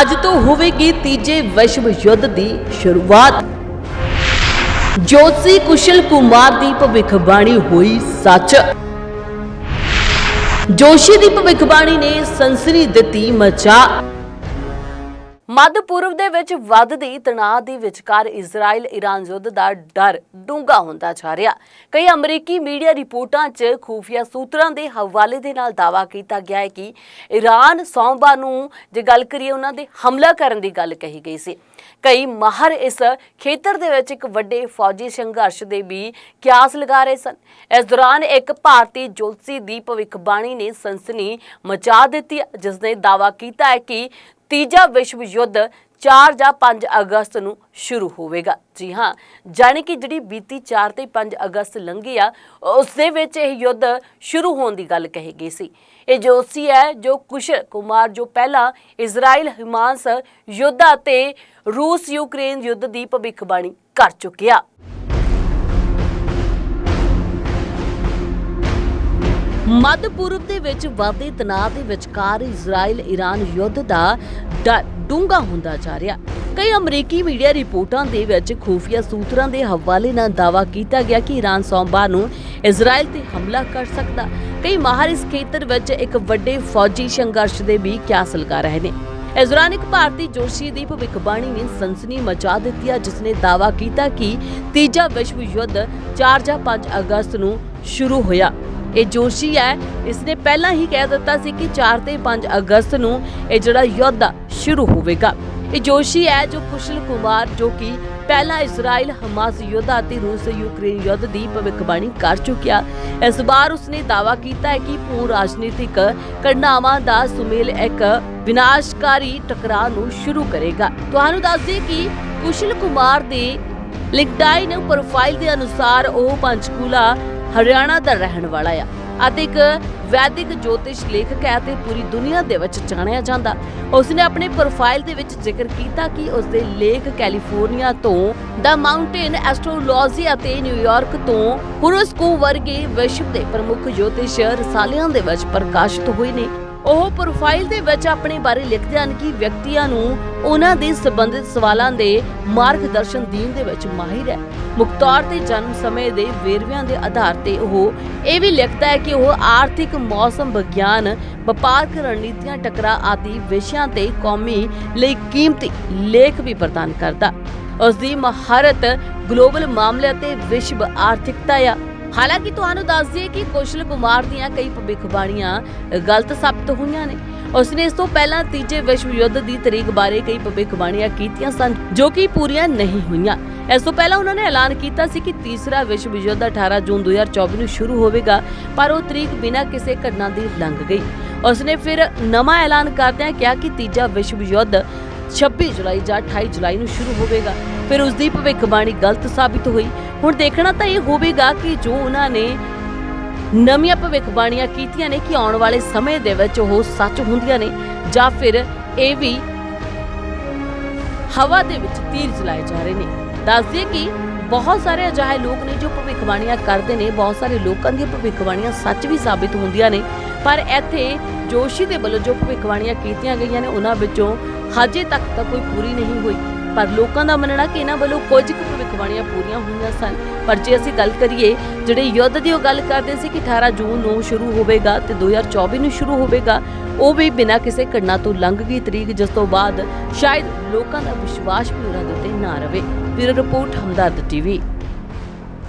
ਅੱਜ ਤੋਂ ਹੋਵੇਗੀ ਤੀਜੇ ਵਿਸ਼ਵ ਯੁੱਧ ਦੀ ਸ਼ੁਰੂਆਤ। ਜੋਤਸੀ ਕੁਸ਼ਲ ਕੁਮਾਰ ਦੀ ਭਵਿੱਖਬਾਣੀ ਹੋਈ ਸੱਚ। ਜੋਸ਼ੀ ਦੀ ਭਵਿੱਖਬਾਣੀ ਨੇ ਸੰਸਰੀ ਦਿੱਤੀ ਮਚਾ। ਮੱਧ ਪੂਰਬ ਦੇ ਵਿੱਚ ਵੱਧਦੀ ਤਣਾਅ ਦੇ ਵਿਚਕਾਰ ਇਜ਼ਰਾਈਲ ਈਰਾਨ ਯੁੱਧ ਦਾ ਡਰ ਡੂੰਘਾ ਹੁੰਦਾ ਜਾ ਰਿਹਾ। ਕਈ ਅਮਰੀਕੀ ਮੀਡੀਆ ਰਿਪੋਰਟਾਂ 'ਚ ਖੂਫੀਆ ਸੂਤਰਾਂ ਦੇ ਹਵਾਲੇ ਦੇ ਨਾਲ ਦਾਅਵਾ ਕੀਤਾ ਗਿਆ ਹੈ ਕਿ ਈਰਾਨ ਸੋਮਵਾਰ ਨੂੰ ਜੇ ਗੱਲ ਕਰੀਏ ਉਹਨਾਂ ਦੇ ਹਮਲਾ ਕਰਨ ਦੀ ਗੱਲ ਕਹੀ ਗਈ ਸੀ। ਕਈ ਮਾਹਰ ਇਸ ਖੇਤਰ ਦੇ ਵਿੱਚ ਇੱਕ ਵੱਡੇ ਫੌਜੀ ਸੰਘਰਸ਼ ਦੇ ਵੀ ਕਿਆਸ ਲਗਾ ਰਹੇ ਸਨ। ਇਸ ਦੌਰਾਨ ਇੱਕ ਭਾਰਤੀ ਜੋਤਸੀ ਦੀ ਭਵਿੱਖਬਾਣੀ ਨੇ ਸਨਸਨੀ ਮਚਾ ਦਿੱਤੀ। ਹੈ, ਜਿਸ ਨੇ ਦਾਅਵਾ ਕੀਤਾ ਹੈ ਕਿ ਤੀਜਾ ਵਿਸ਼ਵ ਯੁੱਧ 4 ਜਾਂ 5 ਅਗਸਤ ਨੂੰ ਸ਼ੁਰੂ ਹੋਵੇਗਾ। ਜੀ ਹਾਂ, ਜਾਣੀ ਕਿ ਜਿਹੜੀ ਬੀਤੀ 4 ਤੇ 5 ਅਗਸਤ ਲੰਘੀ ਆ, ਉਸ ਦੇ ਵਿੱਚ ਇਹ ਯੁੱਧ ਸ਼ੁਰੂ ਹੋਣ ਦੀ ਗੱਲ ਕਹੀ ਗਈ ਸੀ। ਇਹ ਜੋਤਸੀ ਹੈ, ਜੋ ਕੁਸ਼ਲ ਕੁਮਾਰ ਜੋ ਪਹਿਲਾਂ ਇਜ਼ਰਾਈਲ ਹਿਮਾਂਸ ਯੁੱਧ ਅਤੇ ਰੂਸ ਯੂਕਰੇਨ ਯੁੱਧ ਦੀ ਭਵਿੱਖਬਾਣੀ ਕਰ ਚੁੱਕਿਆ। ਮੱਧ ਪੂਰਬ ਦੇ ਵਿੱਚ ਵਾਧੇ ਤਣਾਅ ਦੇ ਵਿਚਕਾਰ ਇਜ਼ਰਾਈਲ ਈਰਾਨ ਯੁੱਧ ਦਾ ਡਰ ਹੁੰਦਾ ਜਾ ਰਿਹਾ। ਕਈ ਅਮਰੀਕੀ ਮੀਡੀਆ ਰਿਪੋਰਟਾਂ ਦੇ ਵਿੱਚ ਖੂਫੀਆ ਸੂਤਰਾਂ ਦੇ ਹਵਾਲੇ ਨਾਲ ਦਾਅਵਾ ਕੀਤਾ ਗਿਆ ਕਿ ਈਰਾਨ ਸੋਮਵਾਰ ਨੂੰ ਇਜ਼ਰਾਈਲ ਤੇ ਹਮਲਾ ਕਰ ਸਕਦਾ। ਕਈ ਮਾਹਰ ਇਸ ਖੇਤਰ ਵਿੱਚ ਇੱਕ ਵੱਡੇ ਫੌਜੀ ਸੰਘਰਸ਼ ਦੇ ਵੀ ਕਿਆਸ ਲਗਾ ਰਹੇ ਨੇ। ਇਸ ਦੌਰਾਨ ਇੱਕ ਭਾਰਤੀ ਜੋਸ਼ੀ ਦੀ ਭਵਿੱਖਬਾਣੀ ਨੇ ਸਨਸਨੀ ਮਚਾ ਦਿੱਤੀ ਹੈ, ਜਿਸ ਨੇ ਦਾਅਵਾ ਕੀਤਾ ਕਿ ਤੀਜਾ ਵਿਸ਼ਵ ਯੁੱਧ 4 ਜਾਂ 5 ਅਗਸਤ ਨੂੰ ਸ਼ੁਰੂ ਹੋਇਆ। ਇਹ ਜੋਸ਼ੀ ਹੈ। ਇਸਨੇ ਪਹਿਲਾਂ ਹੀ ਕਹਿ ਦਿੱਤਾ ਸੀ ਕਿ 4 ਤੇ 5 ਅਗਸਤ ਨੂੰ ਇਹ ਜਿਹੜਾ ਯੁੱਧ ਸ਼ੁਰੂ ਹੋਵੇਗਾ। ਇਹ ਜੋਸ਼ੀ ਹੈ ਜੋ ਕੁਸ਼ਲ ਕੁਮਾਰ ਜੋ ਕਿ ਪਹਿਲਾਂ ਇਜ਼ਰਾਈਲ, ਹਮਾਸ ਯੁੱਧ ਅਤੇ ਰੂਸ, ਯੂਕਰੇਨ ਯੁੱਧ ਦੀ ਭਵਿੱਖਬਾਣੀ ਕਰ ਚੁੱਕਿਆ। ਇਸ ਵਾਰ ਉਸਨੇ ਦਾਅਵਾ ਕੀਤਾ ਹੈ ਕਿ ਪੂਰ ਰਾਜਨੀਤਿਕ ਘਟਨਾਵਾਂ ਦਾ ਸੁਮੇਲ ਇੱਕ ਵਿਨਾਸ਼ਕਾਰੀ ਟਕਰਾਅ ਨੂੰ ਸ਼ੁਰੂ ਕਰੇਗਾ। ਤੁਹਾਨੂੰ ਦੱਸ ਦਈਏ ਕਿ ਕੁਸ਼ਲ ਕੁਮਾਰ ਦੇ ਲਿੰਕਡਾਈਨ ਪ੍ਰੋਫਾਈਲ ਦੇ ਅਨੁਸਾਰ ਉਹ ਪੰਚਕੂਲਾ ਹਰਿਆਣਾ ਦਾ ਰਹਿਣ ਵਾਲਾ ਆ ਅਤੇ ਇੱਕ ਵੈਦਿਕ ਜੋਤਿਸ਼ ਲੇਖਕ ਹੈ ਤੇ ਪੂਰੀ ਦੁਨੀਆ ਦੇ ਵਿੱਚ ਜਾਣਿਆ ਜਾਂਦਾ। ਉਸਨੇ ਆਪਣੇ ਪ੍ਰੋਫਾਈਲ ਦੇ ਵਿੱਚ ਜ਼ਿਕਰ ਕੀਤਾ ਕਿ ਉਸਦੇ ਲੇਖ ਕੈਲੀਫੋਰਨੀਆ ਤੋਂ ਦਾ ਮਾਊਂਟੇਨ ਐਸਟ੍ਰੋਲੋਜੀ ਅਤੇ ਨਿਊਯਾਰਕ ਤੋਂ ਹੋਰੋਸਕੋਪ ਵਰਗੇ ਵਿਸ਼ਵ ਦੇ ਪ੍ਰਮੁੱਖ ਜੋਤਿਸ਼ ਰਸਾਲਿਆਂ ਦੇ ਵਿੱਚ ਪ੍ਰਕਾਸ਼ਿਤ ਹੋਏ ਨੇ। ਉਹ ਪ੍ਰੋਫਾਈਲ ਦੇ ਵਿੱਚ ਆਪਣੇ ਬਾਰੇ ਲਿਖਦੇ ਹਨ ਕਿ ਵਿਅਕਤੀਆਂ ਨੂੰ ਉਹਨਾਂ ਦੇ ਸੰਬੰਧਿਤ ਸਵਾਲਾਂ ਦੇ ਮਾਰਗਦਰਸ਼ਨ ਦੇਣ ਦੇ ਵਿੱਚ ਮਾਹਿਰ ਹੈ। ਮੁੱਖ ਤੇ ਜਨਮ ਸਮੇਂ ਦੇ ਵੇਰਵਿਆਂ ਦੇ ਆਧਾਰ ਤੇ ਉਹ ਇਹ ਵੀ ਲਿਖਦਾ ਹੈ ਕਿ ਉਹ ਆਰਥਿਕ ਮੌਸਮ ਵਿਗਿਆਨ ਵਪਾਰਕ ਰਣਨੀਤੀਆਂ ਟਕਰਾ ਆਦਿ ਵਿਸ਼ਿਆਂ ਤੇ ਕੌਮੀ ਲਈ ਕੀਮਤੀ ਲੇਖ ਵੀ ਪ੍ਰਦਾਨ ਕਰਦਾ। ਉਸ ਦੀ ਮਹਾਰਤ ਗਲੋਬਲ ਮਾਮਲੇ ਅਤੇ ਵਿਸ਼ਵ ਆਰਥਿਕਤਾ ਆ। ਹਾਲਾਂਕਿ ਤੁਹਾਨੂੰ ਦੱਸ ਦਈਏ ਕਿ ਕੁਸ਼ਲ ਕੁਮਾਰ ਦੀਆਂ ਕਈ ਭਵਿੱਖਬਾਣੀਆਂ ਗਲਤ ਸਾਬਤ ਹੋਈਆਂ ਨੇ। ਉਸਨੇ ਇਸ ਤੋਂ ਪਹਿਲਾਂ ਤੀਜੇ ਵਿਸ਼ਵ ਯੁੱਧ ਦੀ ਤਰੀਕ ਬਾਰੇ ਕਈ ਭਵਿੱਖਬਾਣੀਆਂ ਕੀਤੀਆਂ ਸਨ, ਜੋ ਕਿ ਪੂਰੀਆਂ ਨਹੀਂ ਹੋਈਆਂ। ਇਸ ਤੋਂ ਪਹਿਲਾਂ ਉਹਨਾਂ ਨੇ ਐਲਾਨ ਕੀਤਾ ਸੀ ਕਿ ਤੀਸਰਾ ਵਿਸ਼ਵ ਯੁੱਧ 18 ਜੂਨ 2024 ਨੂੰ ਸ਼ੁਰੂ ਹੋਵੇਗਾ, ਪਰ ਉਹ ਤਰੀਕ ਬਿਨਾਂ ਕਿਸੇ ਘਟਨਾ ਦੀ ਲੰਘ ਗਈ। ਉਸਨੇ ਫਿਰ ਨਵਾਂ ਐਲਾਨ ਕਰਦਿਆਂ ਕਿਹਾ ਕਿ ਤੀਜਾ ਵਿਸ਼ਵ ਯੁੱਧ 26 ਜੁਲਾਈ ਜਾਂ 28 ਜੁਲਾਈ ਨੂੰ ਸ਼ੁਰੂ ਹੋਵੇਗਾ। ਫਿਰ ਉਸ ਦੀ ਭਵਿੱਖਬਾਣੀ ਗਲਤ ਸਾਬਿਤ ਹੋਈ। ਹੁਣ ਦੇਖਣਾ ਤਾਂ ਇਹ ਹੋਵੇਗਾ ਕਿ ਜੋ ਉਹਨਾਂ ਨੇ ਨਵੀਆਂ ਭਵਿੱਖਬਾਣੀਆਂ ਕੀਤੀਆਂ ਨੇ ਕਿ ਆਉਣ ਵਾਲੇ ਸਮੇਂ ਦੇ ਵਿੱਚ ਉਹ ਸੱਚ ਹੁੰਦੀਆਂ ਨੇ ਜਾਂ ਫਿਰ ਇਹ ਵੀ ਹਵਾ ਦੇ ਵਿੱਚ ਤੀਰ ਚਲਾਏ ਜਾ ਰਹੇ ਨੇ। ਦੱਸ ਦਈਏ ਕਿ ਬਹੁਤ ਸਾਰੇ ਅਜਿਹੇ ਲੋਕ ਨੇ ਜੋ ਭਵਿੱਖਬਾਣੀਆਂ ਕਰਦੇ ਨੇ, ਬਹੁਤ ਸਾਰੇ ਲੋਕਾਂ ਦੀਆਂ ਭਵਿੱਖਬਾਣੀਆਂ ਸੱਚ ਵੀ ਸਾਬਿਤ ਹੁੰਦੀਆਂ ਨੇ। ਪਰ ਇੱਥੇ ਜੋਸ਼ੀ ਦੇ ਵੱਲੋਂ ਜੋ ਭਵਿੱਖਬਾਣੀਆਂ ਕੀਤੀਆਂ ਗਈਆਂ ਨੇ, ਉਹਨਾਂ ਵਿੱਚੋਂ ਹਜੇ ਤੱਕ ਤਾਂ ਕੋਈ ਪੂਰੀ ਨਹੀਂ ਹੋਈ। ਪਰ ਲੋਕਾਂ ਦਾ ਮੰਨਣਾ ਕਿ ਇਹਨਾਂ ਵੱਲੋਂ ਕੁਝ ਕੁ ਭਵਿੱਖਬਾਣੀਆਂ ਪੂਰੀਆਂ ਹੋਈਆਂ ਸਨ। ਪਰ ਜੇ ਅਸੀਂ ਗੱਲ ਕਰੀਏ, ਜਿਹੜੇ ਯੁੱਧ ਦੀ ਉਹ ਗੱਲ ਕਰਦੇ ਸੀ ਕਿ 18 ਜੂਨ ਨੂੰ ਸ਼ੁਰੂ ਹੋਵੇਗਾ ਤੇ 2024 ਨੂੰ ਸ਼ੁਰੂ ਹੋਵੇਗਾ, ਉਹ ਵੀ ਬਿਨਾਂ ਕਿਸੇ ਘਟਨਾ ਤੋਂ ਲੰਘ ਗਈ ਤਰੀਕ, ਜਿਸ ਤੋਂ ਬਾਅਦ ਸ਼ਾਇਦ ਲੋਕਾਂ ਦਾ ਵਿਸ਼ਵਾਸ ਵੀ ਉਹਨਾਂ ਦੇ ਉੱਤੇ ਨਾ ਰਵੇ। Bureau report, Hamdard TV.